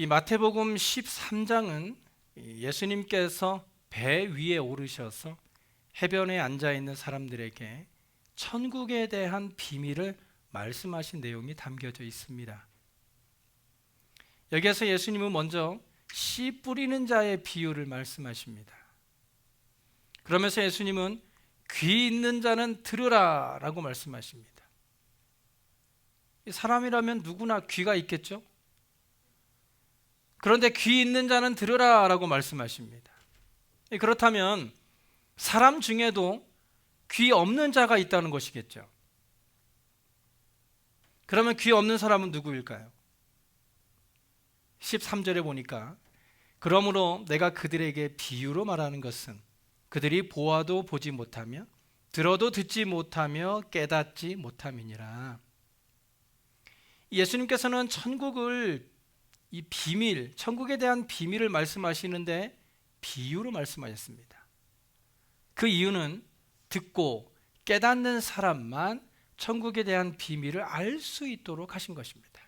이 마태복음 13장은 예수님께서 배 위에 오르셔서 해변에 앉아 있는 사람들에게 천국에 대한 비밀을 말씀하신 내용이 담겨져 있습니다. 여기에서 예수님은 먼저 씨 뿌리는 자의 비유를 말씀하십니다. 그러면서 예수님은 귀 있는 자는 들으라 라고 말씀하십니다. 사람이라면 누구나 귀가 있겠죠? 그런데 귀 있는 자는 들으라 라고 말씀하십니다. 그렇다면 사람 중에도 귀 없는 자가 있다는 것이겠죠. 그러면 귀 없는 사람은 누구일까요? 13절에 보니까 그러므로 내가 그들에게 비유로 말하는 것은 그들이 보아도 보지 못하며 들어도 듣지 못하며 깨닫지 못함이니라. 예수님께서는 천국을 이 비밀, 천국에 대한 비밀을 말씀하시는데 비유로 말씀하셨습니다. 그 이유는 듣고 깨닫는 사람만 천국에 대한 비밀을 알 수 있도록 하신 것입니다.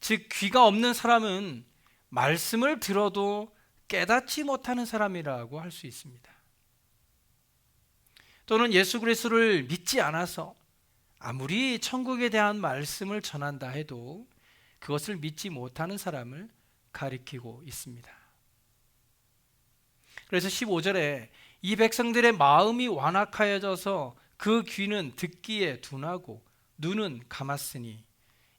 즉, 귀가 없는 사람은 말씀을 들어도 깨닫지 못하는 사람이라고 할 수 있습니다. 또는 예수 그리스도를 믿지 않아서 아무리 천국에 대한 말씀을 전한다 해도 그것을 믿지 못하는 사람을 가리키고 있습니다. 그래서 15절에 이 백성들의 마음이 완악하여져서 그 귀는 듣기에 둔하고 눈은 감았으니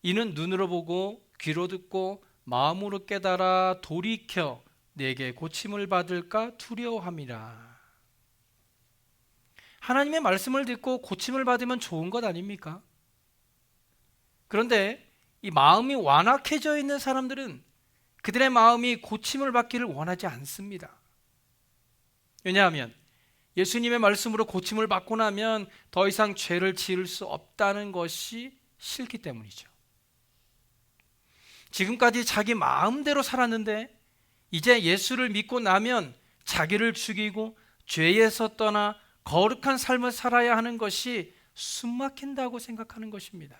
이는 눈으로 보고 귀로 듣고 마음으로 깨달아 돌이켜 내게 고침을 받을까 두려워함이라. 하나님의 말씀을 듣고 고침을 받으면 좋은 것 아닙니까? 그런데 이 마음이 완악해져 있는 사람들은 그들의 마음이 고침을 받기를 원하지 않습니다. 왜냐하면 예수님의 말씀으로 고침을 받고 나면 더 이상 죄를 지을 수 없다는 것이 싫기 때문이죠. 지금까지 자기 마음대로 살았는데 이제 예수를 믿고 나면 자기를 죽이고 죄에서 떠나 거룩한 삶을 살아야 하는 것이 숨막힌다고 생각하는 것입니다.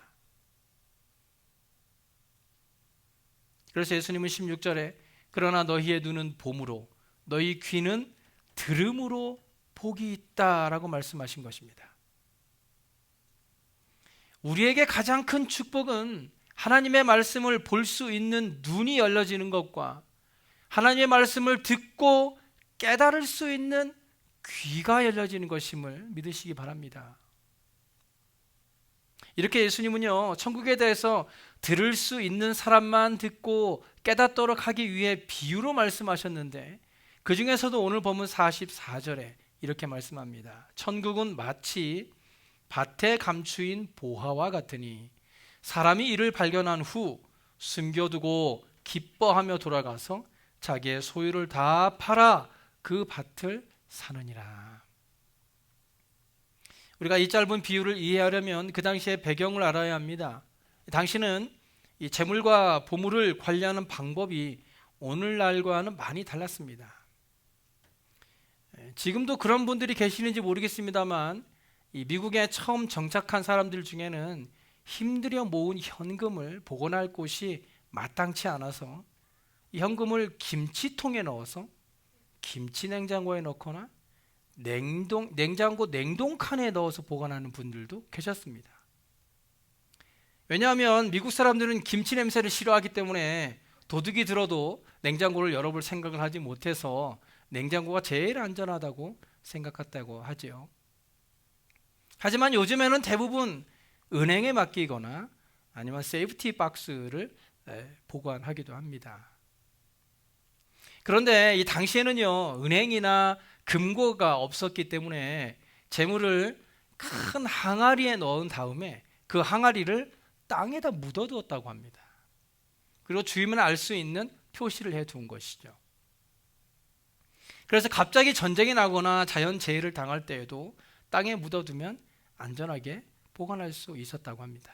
그래서 예수님은 16절에 그러나 너희의 눈은 봄으로 너희 귀는 들음으로 복이 있다라고 말씀하신 것입니다. 우리에게 가장 큰 축복은 하나님의 말씀을 볼 수 있는 눈이 열려지는 것과 하나님의 말씀을 듣고 깨달을 수 있는 귀가 열려지는 것임을 믿으시기 바랍니다. 이렇게 예수님은요, 천국에 대해서 들을 수 있는 사람만 듣고 깨닫도록 하기 위해 비유로 말씀하셨는데, 그 중에서도 오늘 보면 44절에 이렇게 말씀합니다. 천국은 마치 밭에 감추인 보화와 같으니 사람이 이를 발견한 후 숨겨두고 기뻐하며 돌아가서 자기의 소유를 다 팔아 그 밭을 사느니라. 우리가 이 짧은 비유를 이해하려면 그 당시의 배경을 알아야 합니다. 당시는 이 재물과 보물을 관리하는 방법이 오늘날과는 많이 달랐습니다. 지금도 그런 분들이 계시는지 모르겠습니다만 이 미국에 처음 정착한 사람들 중에는 힘들여 모은 현금을 보관할 곳이 마땅치 않아서 이 현금을 김치통에 넣어서 김치 냉장고에 넣거나 냉동 냉장고 냉동칸에 넣어서 보관하는 분들도 계셨습니다. 왜냐하면 미국 사람들은 김치 냄새를 싫어하기 때문에 도둑이 들어도 냉장고를 열어볼 생각을 하지 못해서 냉장고가 제일 안전하다고 생각했다고 하지요. 하지만 요즘에는 대부분 은행에 맡기거나 아니면 세이프티 박스를 보관하기도 합니다. 그런데 이 당시에는요, 은행이나 금고가 없었기 때문에 재물을 큰 항아리에 넣은 다음에 그 항아리를 땅에다 묻어두었다고 합니다. 그리고 주임은 알 수 있는 표시를 해둔 것이죠. 그래서 갑자기 전쟁이 나거나 자연재해를 당할 때에도 땅에 묻어두면 안전하게 보관할 수 있었다고 합니다.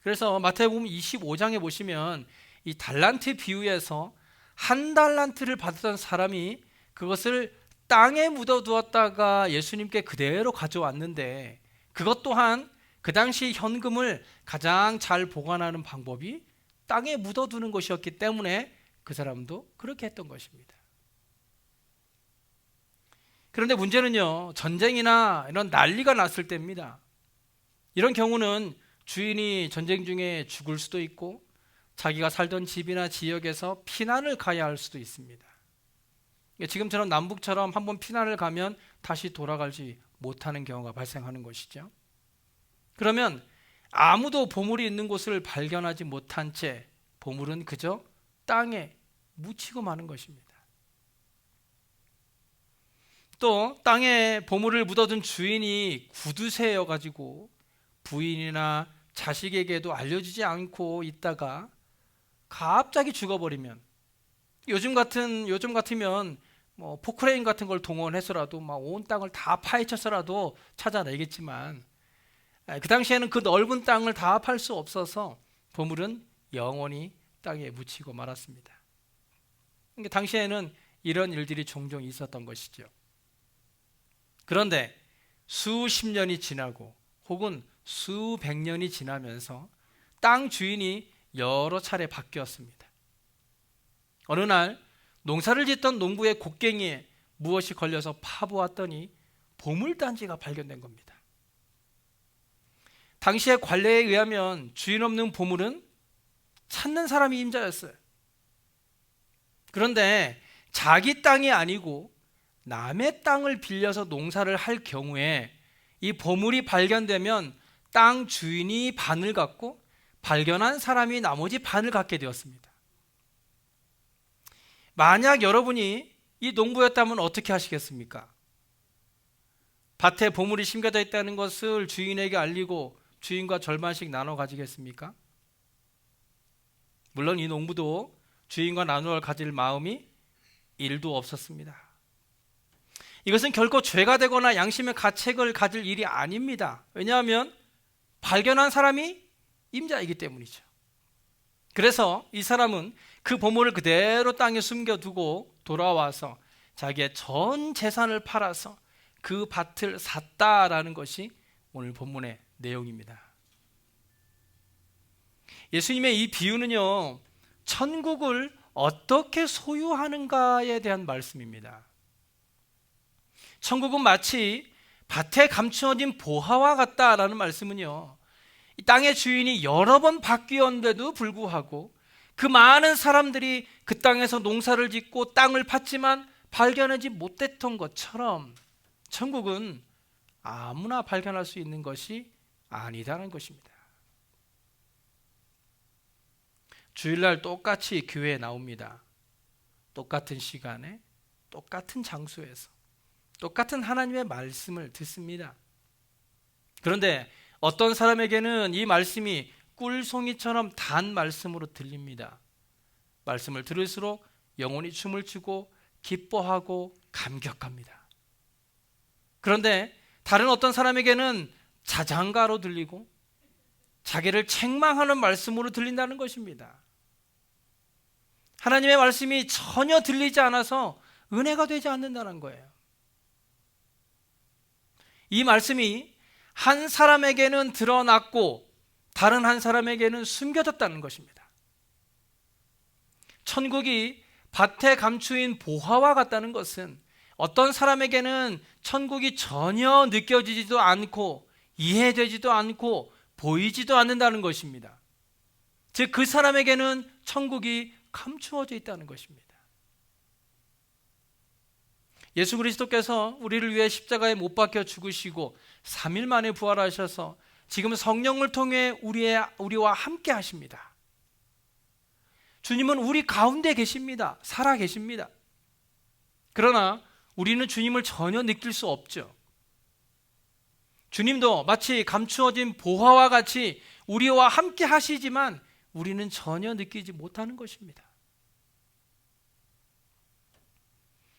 그래서 마태복음 25장에 보시면 이 달란트 비유에서 한 달란트를 받았던 사람이 그것을 땅에 묻어두었다가 예수님께 그대로 가져왔는데 그것 또한 그 당시 현금을 가장 잘 보관하는 방법이 땅에 묻어두는 것이었기 때문에 그 사람도 그렇게 했던 것입니다. 그런데 문제는요, 전쟁이나 이런 난리가 났을 때입니다. 이런 경우는 주인이 전쟁 중에 죽을 수도 있고 자기가 살던 집이나 지역에서 피난을 가야 할 수도 있습니다. 지금처럼 남북처럼 한번 피난을 가면 다시 돌아가지 못하는 경우가 발생하는 것이죠. 그러면 아무도 보물이 있는 곳을 발견하지 못한 채 보물은 그저 땅에 묻히고 마는 것입니다. 또 땅에 보물을 묻어둔 주인이 구두쇠여 가지고 부인이나 자식에게도 알려주지 않고 있다가 갑자기 죽어버리면 요즘 같은 요즘 같으면 뭐 포크레인 같은 걸 동원해서라도 막 온 땅을 다 파헤쳐서라도 찾아내겠지만 그 당시에는 그 넓은 땅을 다 팔 수 없어서 보물은 영원히 땅에 묻히고 말았습니다. 그러니까 당시에는 이런 일들이 종종 있었던 것이죠. 그런데 수십 년이 지나고 혹은 수백 년이 지나면서 땅 주인이 여러 차례 바뀌었습니다. 어느 날 농사를 짓던 농부의 곡괭이에 무엇이 걸려서 파보았더니 보물단지가 발견된 겁니다. 당시의 관례에 의하면 주인 없는 보물은 찾는 사람이 임자였어요. 그런데 자기 땅이 아니고 남의 땅을 빌려서 농사를 할 경우에 이 보물이 발견되면 땅 주인이 반을 갖고 발견한 사람이 나머지 반을 갖게 되었습니다. 만약 여러분이 이 농부였다면 어떻게 하시겠습니까? 밭에 보물이 심겨져 있다는 것을 주인에게 알리고 주인과 절반씩 나눠 가지겠습니까? 물론 이 농부도 주인과 나누어 가질 마음이 일도 없었습니다. 이것은 결코 죄가 되거나 양심의 가책을 가질 일이 아닙니다. 왜냐하면 발견한 사람이 임자이기 때문이죠. 그래서 이 사람은 그 보물을 그대로 땅에 숨겨두고 돌아와서 자기의 전 재산을 팔아서 그 밭을 샀다라는 것이 오늘 본문의 내용입니다. 예수님의 이 비유는요, 천국을 어떻게 소유하는가에 대한 말씀입니다. 천국은 마치 밭에 감추어진 보화와 같다라는 말씀은요. 이 땅의 주인이 여러 번 바뀌었는데도 불구하고 그 많은 사람들이 그 땅에서 농사를 짓고 땅을 팠지만 발견하지 못했던 것처럼 천국은 아무나 발견할 수 있는 것이 아니다는 것입니다. 주일날 똑같이 교회에 나옵니다. 똑같은 시간에 똑같은 장소에서 똑같은 하나님의 말씀을 듣습니다. 그런데 어떤 사람에게는 이 말씀이 꿀송이처럼 단 말씀으로 들립니다. 말씀을 들을수록 영혼이 춤을 추고 기뻐하고 감격합니다. 그런데 다른 어떤 사람에게는 자장가로 들리고 자기를 책망하는 말씀으로 들린다는 것입니다. 하나님의 말씀이 전혀 들리지 않아서 은혜가 되지 않는다는 거예요. 이 말씀이 한 사람에게는 드러났고 다른 한 사람에게는 숨겨졌다는 것입니다. 천국이 밭에 감추인 보화와 같다는 것은 어떤 사람에게는 천국이 전혀 느껴지지도 않고 이해되지도 않고 보이지도 않는다는 것입니다. 즉, 그 사람에게는 천국이 감추어져 있다는 것입니다. 예수 그리스도께서 우리를 위해 십자가에 못 박혀 죽으시고 3일 만에 부활하셔서 지금 성령을 통해 우리의, 우리와 함께 하십니다. 주님은 우리 가운데 계십니다. 살아 계십니다. 그러나 우리는 주님을 전혀 느낄 수 없죠. 주님도 마치 감추어진 보화와 같이 우리와 함께 하시지만 우리는 전혀 느끼지 못하는 것입니다.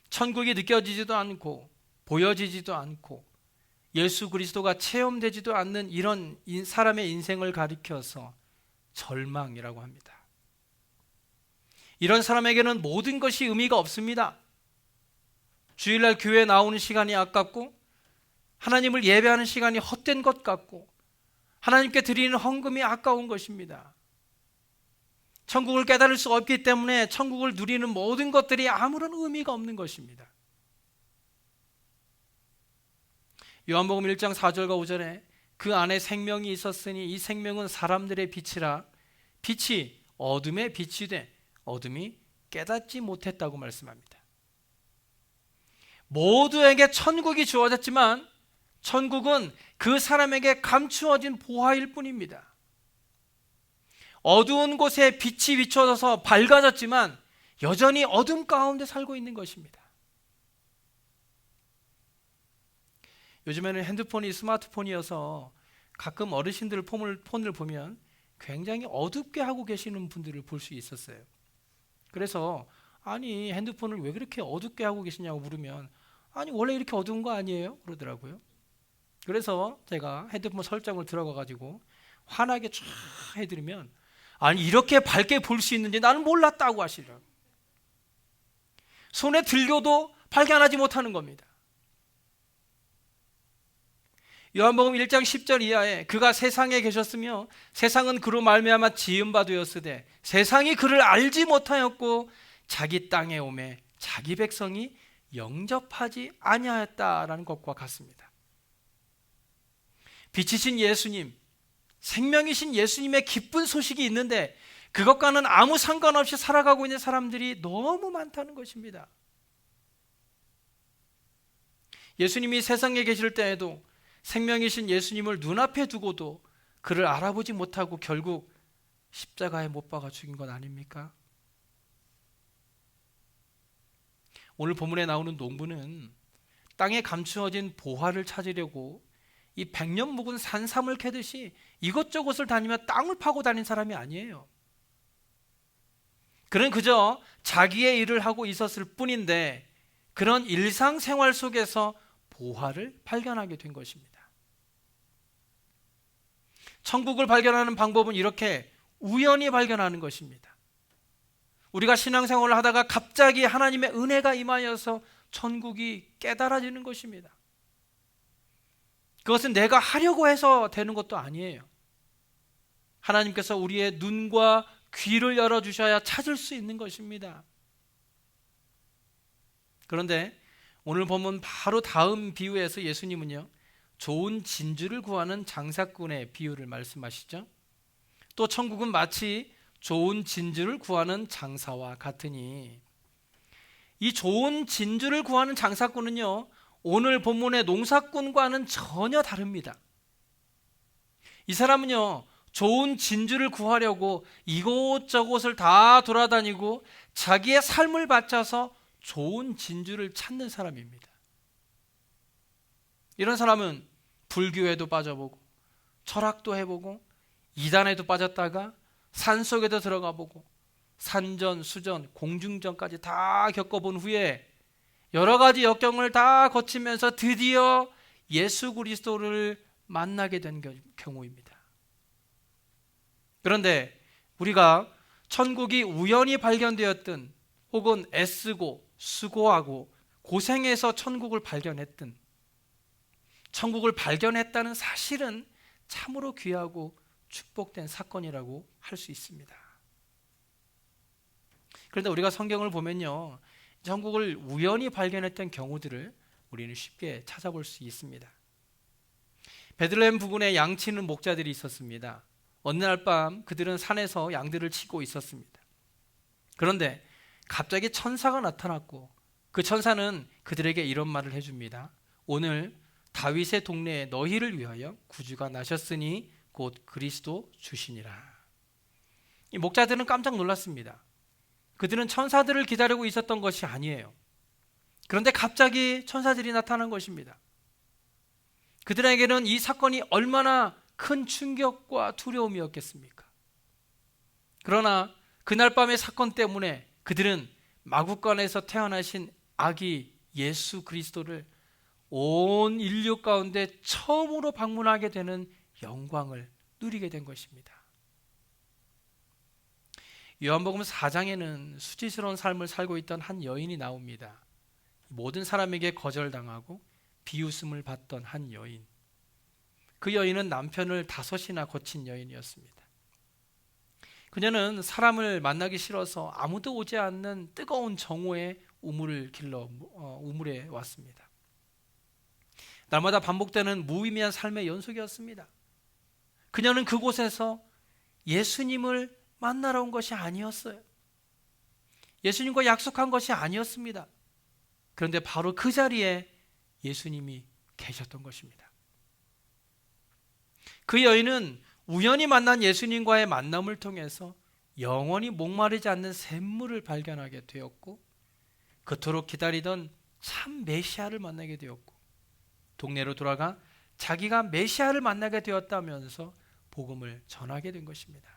천국이 느껴지지도 않고 보여지지도 않고 예수 그리스도가 체험되지도 않는 이런 사람의 인생을 가리켜서 절망이라고 합니다. 이런 사람에게는 모든 것이 의미가 없습니다. 주일날 교회 나오는 시간이 아깝고 하나님을 예배하는 시간이 헛된 것 같고 하나님께 드리는 헌금이 아까운 것입니다. 천국을 깨달을 수 없기 때문에 천국을 누리는 모든 것들이 아무런 의미가 없는 것입니다. 요한복음 1장 4절과 5절에 그 안에 생명이 있었으니 이 생명은 사람들의 빛이라 빛이 어둠의 빛이 돼 어둠이 깨닫지 못했다고 말씀합니다. 모두에게 천국이 주어졌지만 천국은 그 사람에게 감추어진 보화일 뿐입니다. 어두운 곳에 빛이 비춰져서 밝아졌지만 여전히 어둠 가운데 살고 있는 것입니다. 요즘에는 핸드폰이 스마트폰이어서 가끔 어르신들 폰을, 폰을 보면 굉장히 어둡게 하고 계시는 분들을 볼 수 있었어요. 그래서 아니 핸드폰을 왜 그렇게 어둡게 하고 계시냐고 물으면 아니 원래 이렇게 어두운 거 아니에요? 그러더라고요. 그래서 제가 핸드폰 설정을 들어가 가지고 환하게 쫙 해드리면 아니 이렇게 밝게 볼 수 있는지 나는 몰랐다고 하시더라고요. 손에 들려도 발견하지 못하는 겁니다. 요한복음 1장 10절 이하에 그가 세상에 계셨으며 세상은 그로 말미암아 지은 바 되었으되 세상이 그를 알지 못하였고 자기 땅에 오매 자기 백성이 영접하지 아니하였다라는 것과 같습니다. 빛이신 예수님, 생명이신 예수님의 기쁜 소식이 있는데 그것과는 아무 상관없이 살아가고 있는 사람들이 너무 많다는 것입니다. 예수님이 세상에 계실 때에도 생명이신 예수님을 눈앞에 두고도 그를 알아보지 못하고 결국 십자가에 못 박아 죽인 것 아닙니까? 오늘 본문에 나오는 농부는 땅에 감추어진 보화를 찾으려고 이 백년 묵은 산삼을 캐듯이 이것저것을 다니며 땅을 파고 다닌 사람이 아니에요. 그는 그저 자기의 일을 하고 있었을 뿐인데 그런 일상생활 속에서 보화를 발견하게 된 것입니다. 천국을 발견하는 방법은 이렇게 우연히 발견하는 것입니다. 우리가 신앙생활을 하다가 갑자기 하나님의 은혜가 임하여서 천국이 깨달아지는 것입니다. 그것은 내가 하려고 해서 되는 것도 아니에요. 하나님께서 우리의 눈과 귀를 열어주셔야 찾을 수 있는 것입니다. 그런데 오늘 보면 바로 다음 비유에서 예수님은요, 좋은 진주를 구하는 장사꾼의 비유를 말씀하시죠. 또 천국은 마치 좋은 진주를 구하는 장사와 같으니 이 좋은 진주를 구하는 장사꾼은요 오늘 본문의 농사꾼과는 전혀 다릅니다. 이 사람은요 좋은 진주를 구하려고 이곳저곳을 다 돌아다니고 자기의 삶을 바쳐서 좋은 진주를 찾는 사람입니다. 이런 사람은 불교에도 빠져보고 철학도 해보고 이단에도 빠졌다가 산 속에도 들어가 보고 산전, 수전, 공중전까지 다 겪어본 후에 여러 가지 역경을 다 거치면서 드디어 예수 그리스도를 만나게 된 경우입니다. 그런데 우리가 천국이 우연히 발견되었든 혹은 애쓰고 수고하고 고생해서 천국을 발견했든 천국을 발견했다는 사실은 참으로 귀하고 축복된 사건이라고 할 수 있습니다. 그런데 우리가 성경을 보면요. 천국을 우연히 발견했던 경우들을 우리는 쉽게 찾아볼 수 있습니다. 베들레헴 부근에 양치는 목자들이 있었습니다. 어느 날 밤 그들은 산에서 양들을 치고 있었습니다. 그런데 갑자기 천사가 나타났고 그 천사는 그들에게 이런 말을 해줍니다. 오늘 다윗의 동네에 너희를 위하여 구주가 나셨으니 곧 그리스도 주시니라. 이 목자들은 깜짝 놀랐습니다. 그들은 천사들을 기다리고 있었던 것이 아니에요. 그런데 갑자기 천사들이 나타난 것입니다. 그들에게는 이 사건이 얼마나 큰 충격과 두려움이었겠습니까? 그러나 그날 밤의 사건 때문에 그들은 마구간에서 태어나신 아기 예수 그리스도를 온 인류 가운데 처음으로 방문하게 되는 영광을 누리게 된 것입니다. 요한복음 4장에는 수치스러운 삶을 살고 있던 한 여인이 나옵니다. 모든 사람에게 거절당하고 비웃음을 받던 한 여인. 그 여인은 남편을 다섯이나 거친 여인이었습니다. 그녀는 사람을 만나기 싫어서 아무도 오지 않는 뜨거운 정오에 우물을 길러 어, 우물에 왔습니다. 날마다 반복되는 무의미한 삶의 연속이었습니다. 그녀는 그곳에서 예수님을 만나러 온 것이 아니었어요. 예수님과 약속한 것이 아니었습니다. 그런데 바로 그 자리에 예수님이 계셨던 것입니다. 그 여인은 우연히 만난 예수님과의 만남을 통해서 영원히 목마르지 않는 샘물을 발견하게 되었고 그토록 기다리던 참 메시아를 만나게 되었고 동네로 돌아가 자기가 메시아를 만나게 되었다면서 복음을 전하게 된 것입니다.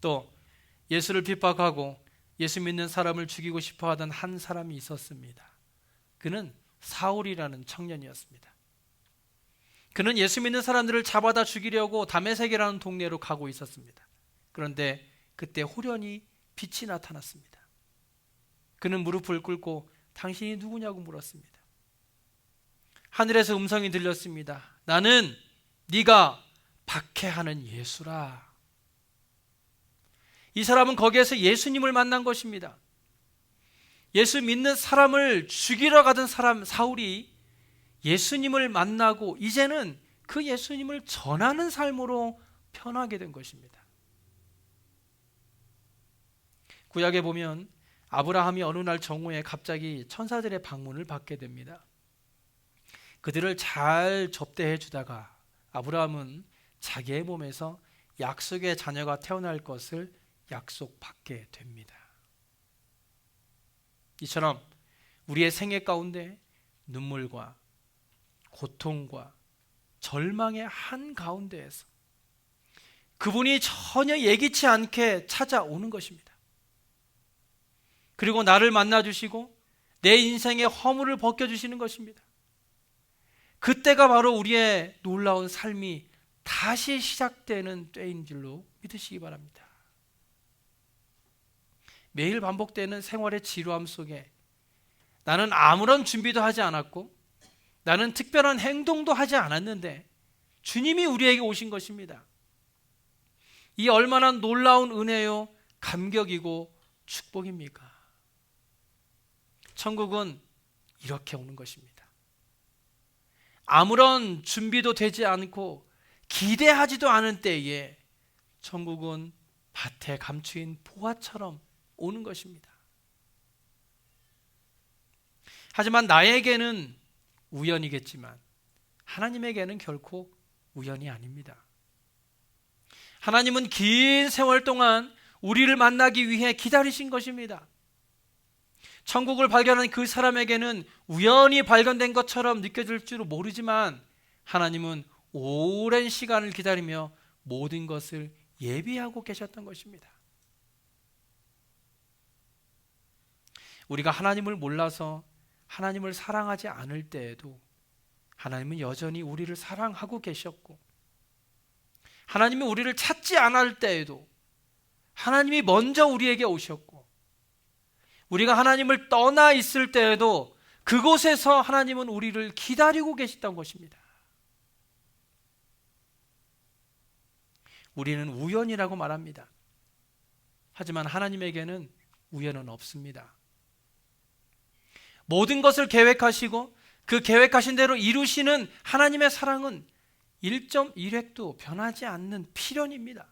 또 예수를 핍박하고 예수 믿는 사람을 죽이고 싶어 하던 한 사람이 있었습니다. 그는 사울이라는 청년이었습니다. 그는 예수 믿는 사람들을 잡아다 죽이려고 다메섹이라는 동네로 가고 있었습니다. 그런데 그때 호련히 빛이 나타났습니다. 그는 무릎을 꿇고 당신이 누구냐고 물었습니다. 하늘에서 음성이 들렸습니다. 나는 네가 박해하는 예수라. 이 사람은 거기에서 예수님을 만난 것입니다. 예수 믿는 사람을 죽이러 가던 사람 사울이 예수님을 만나고 이제는 그 예수님을 전하는 삶으로 편하게 된 것입니다. 구약에 보면 아브라함이 어느 날 정오에 갑자기 천사들의 방문을 받게 됩니다. 그들을 잘 접대해 주다가 아브라함은 자기의 몸에서 약속의 자녀가 태어날 것을 약속받게 됩니다. 이처럼 우리의 생애 가운데 눈물과 고통과 절망의 한 가운데에서 그분이 전혀 예기치 않게 찾아오는 것입니다. 그리고 나를 만나 주시고 내 인생의 허물을 벗겨 주시는 것입니다. 그때가 바로 우리의 놀라운 삶이 다시 시작되는 때인 줄로 믿으시기 바랍니다. 매일 반복되는 생활의 지루함 속에 나는 아무런 준비도 하지 않았고 나는 특별한 행동도 하지 않았는데 주님이 우리에게 오신 것입니다. 이 얼마나 놀라운 은혜요, 감격이고 축복입니까? 천국은 이렇게 오는 것입니다. 아무런 준비도 되지 않고 기대하지도 않은 때에 천국은 밭에 감추인 보화처럼 오는 것입니다. 하지만 나에게는 우연이겠지만 하나님에게는 결코 우연이 아닙니다. 하나님은 긴 세월 동안 우리를 만나기 위해 기다리신 것입니다. 천국을 발견한 그 사람에게는 우연히 발견된 것처럼 느껴질 줄 모르지만 하나님은 오랜 시간을 기다리며 모든 것을 예비하고 계셨던 것입니다. 우리가 하나님을 몰라서 하나님을 사랑하지 않을 때에도 하나님은 여전히 우리를 사랑하고 계셨고 하나님이 우리를 찾지 않을 때에도 하나님이 먼저 우리에게 오셨고 우리가 하나님을 떠나 있을 때에도 그곳에서 하나님은 우리를 기다리고 계시던 것입니다. 우리는 우연이라고 말합니다. 하지만 하나님에게는 우연은 없습니다. 모든 것을 계획하시고 그 계획하신 대로 이루시는 하나님의 사랑은 1.1획도 변하지 않는 필연입니다.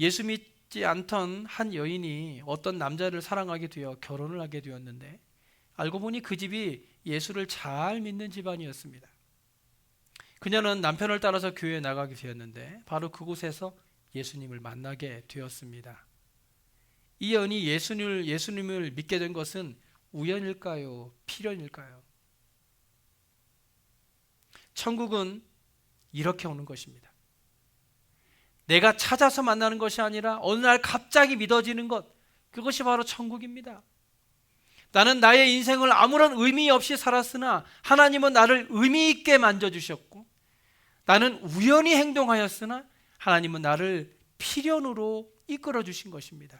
예수 믿 지 않던 한 여인이 어떤 남자를 사랑하게 되어 결혼을 하게 되었는데 알고 보니 그 집이 예수를 잘 믿는 집안이었습니다. 그녀는 남편을 따라서 교회에 나가게 되었는데 바로 그곳에서 예수님을 만나게 되었습니다. 이 여인이 예수님을, 예수님을 믿게 된 것은 우연일까요? 필연일까요? 천국은 이렇게 오는 것입니다. 내가 찾아서 만나는 것이 아니라 어느 날 갑자기 믿어지는 것, 그것이 바로 천국입니다. 나는 나의 인생을 아무런 의미 없이 살았으나 하나님은 나를 의미 있게 만져주셨고 나는 우연히 행동하였으나 하나님은 나를 필연으로 이끌어 주신 것입니다.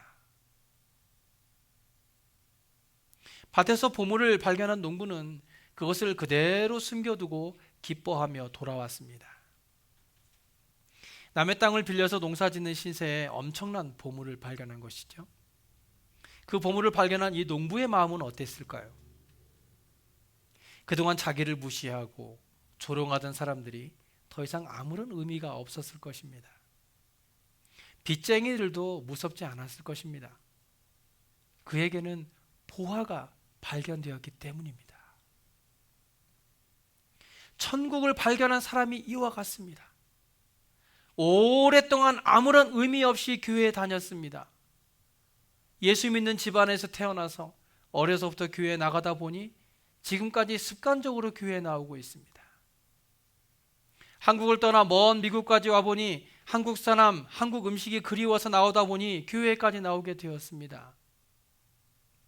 밭에서 보물을 발견한 농부는 그것을 그대로 숨겨두고 기뻐하며 돌아왔습니다. 남의 땅을 빌려서 농사 짓는 신세에 엄청난 보물을 발견한 것이죠. 그 보물을 발견한 이 농부의 마음은 어땠을까요? 그동안 자기를 무시하고 조롱하던 사람들이 더 이상 아무런 의미가 없었을 것입니다. 빚쟁이들도 무섭지 않았을 것입니다. 그에게는 보화가 발견되었기 때문입니다. 천국을 발견한 사람이 이와 같습니다. 오랫동안 아무런 의미 없이 교회에 다녔습니다. 예수 믿는 집안에서 태어나서 어려서부터 교회에 나가다 보니 지금까지 습관적으로 교회에 나오고 있습니다. 한국을 떠나 먼 미국까지 와보니 한국 사람, 한국 음식이 그리워서 나오다 보니 교회까지 나오게 되었습니다.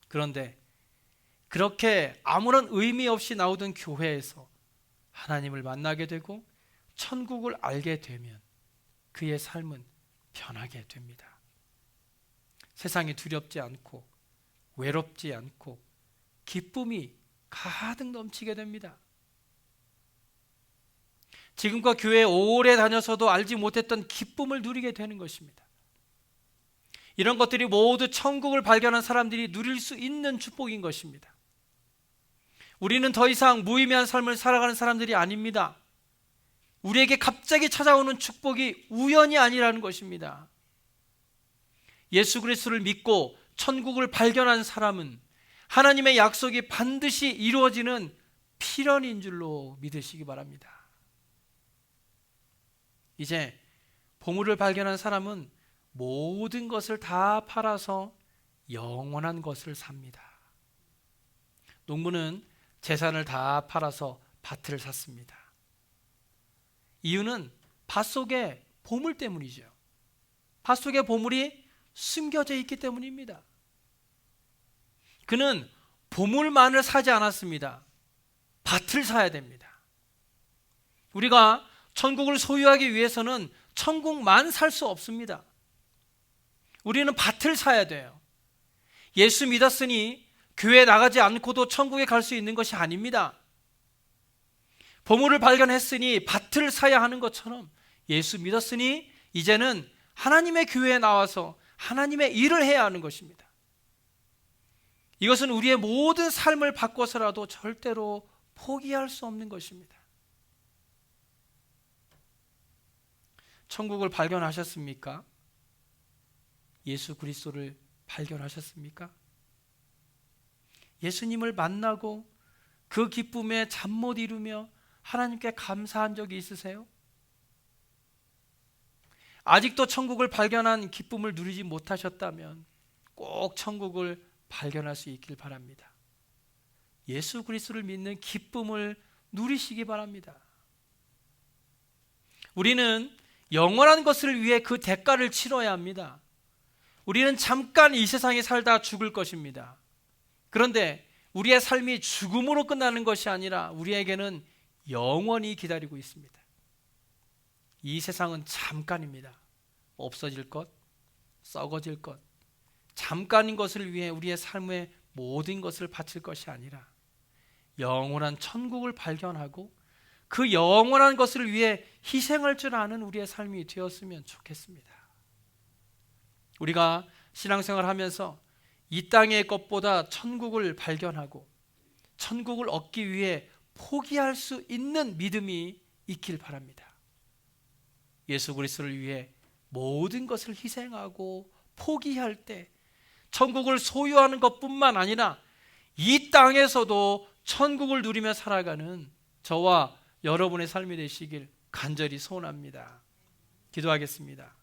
그런데 그렇게 아무런 의미 없이 나오던 교회에서 하나님을 만나게 되고 천국을 알게 되면 그의 삶은 변하게 됩니다. 세상이 두렵지 않고 외롭지 않고 기쁨이 가득 넘치게 됩니다. 지금과 교회 오래 다녀서도 알지 못했던 기쁨을 누리게 되는 것입니다. 이런 것들이 모두 천국을 발견한 사람들이 누릴 수 있는 축복인 것입니다. 우리는 더 이상 무의미한 삶을 살아가는 사람들이 아닙니다. 우리에게 갑자기 찾아오는 축복이 우연이 아니라는 것입니다. 예수 그리스도를 믿고 천국을 발견한 사람은 하나님의 약속이 반드시 이루어지는 필연인 줄로 믿으시기 바랍니다. 이제 보물을 발견한 사람은 모든 것을 다 팔아서 영원한 것을 삽니다. 농부는 재산을 다 팔아서 밭을 샀습니다. 이유는 밭 속에 보물 때문이죠. 밭 속에 보물이 숨겨져 있기 때문입니다. 그는 보물만을 사지 않았습니다. 밭을 사야 됩니다. 우리가 천국을 소유하기 위해서는 천국만 살 수 없습니다. 우리는 밭을 사야 돼요. 예수 믿었으니 교회 나가지 않고도 천국에 갈 수 있는 것이 아닙니다. 보물을 발견했으니 밭을 사야 하는 것처럼 예수 믿었으니 이제는 하나님의 교회에 나와서 하나님의 일을 해야 하는 것입니다. 이것은 우리의 모든 삶을 바꿔서라도 절대로 포기할 수 없는 것입니다. 천국을 발견하셨습니까? 예수 그리스도를 발견하셨습니까? 예수님을 만나고 그 기쁨에 잠 못 이루며 하나님께 감사한 적이 있으세요? 아직도 천국을 발견한 기쁨을 누리지 못하셨다면 꼭 천국을 발견할 수 있길 바랍니다. 예수 그리스도를 믿는 기쁨을 누리시기 바랍니다. 우리는 영원한 것을 위해 그 대가를 치러야 합니다. 우리는 잠깐 이 세상에 살다 죽을 것입니다. 그런데 우리의 삶이 죽음으로 끝나는 것이 아니라 우리에게는 영원히 기다리고 있습니다. 이 세상은 잠깐입니다. 없어질 것, 썩어질 것, 잠깐인 것을 위해 우리의 삶의 모든 것을 바칠 것이 아니라 영원한 천국을 발견하고 그 영원한 것을 위해 희생할 줄 아는 우리의 삶이 되었으면 좋겠습니다. 우리가 신앙생활 하면서 이 땅의 것보다 천국을 발견하고 천국을 얻기 위해 포기할 수 있는 믿음이 있길 바랍니다. 예수 그리스도를 위해 모든 것을 희생하고 포기할 때 천국을 소유하는 것뿐만 아니라 이 땅에서도 천국을 누리며 살아가는 저와 여러분의 삶이 되시길 간절히 소원합니다. 기도하겠습니다.